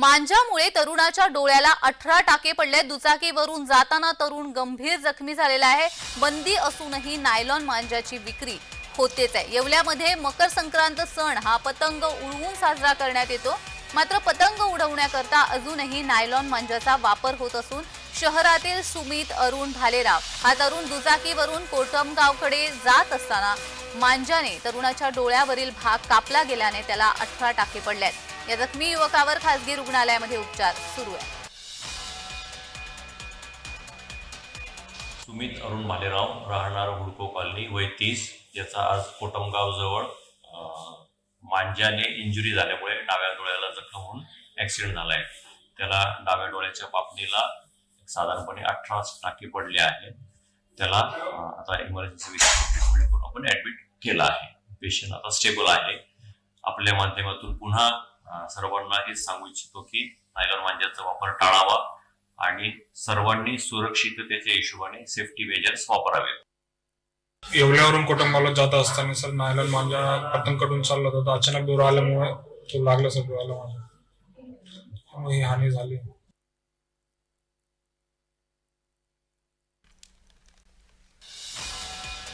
मांजामुळे तरुणाच्या डोळ्याला अठरा टाके पडले. दुचाकीवरून जाताना तरुण गंभीर जखमी झालेला आहे. बंदी असूनही नायलॉन मांजाची विक्री होतेच आहे. येवल्यामध्ये मकर संक्रांत सण हा पतंग उडवून साजरा करण्यात येतो. मात्र पतंग उडवण्याकरता अजूनही नायलॉन मांजाचा वापर होत असून शहरातील सुमित अरुण भालेराव हा तरुण दुचाकीवरून कोटमगावकडे जात असताना मांजाने तरुणाच्या डोळ्यावरील भाग कापला गेल्याने त्याला अठरा टाके पडल्यात या जखमी युवकावर खासगी रुग्णालयामध्ये उपचार सुरू आहे. सुमित अरुण भालेराव राहणार हुडको कॉलनी वय तीस. याचा आज कोटमगाव जवळ इंजुरी झाल्यामुळे डाव्या डोळ्याला जखम होऊन ऍक्सिडेंट झालाय. त्याला डाव्या डोळ्याच्या पापणीला साधारणपणे अठरा टाकी पडले आहे. त्याला आता इमर्जन्सी ट्रीटमेंट करून आपण ऍडमिट केला आहे. पेशंट आता स्टेबल आहे. आपल्या माध्यमातून पुन्हा सर्वांना हेच सांगू इच्छितो की नायलॉन मांजाचा वापर टाळावा आणि सर्वांनी सुरक्षिततेच्या हिशोबाने सेफ्टी मेजर्स वापरावे येवल्यावरून कुटुंबाला जात असताना सर नायलॉन मांजा पतंगकडून चालला होता अचानक दूर आल्यामुळे तो लागला सर डोळ्याला माझ्या हानी झाली.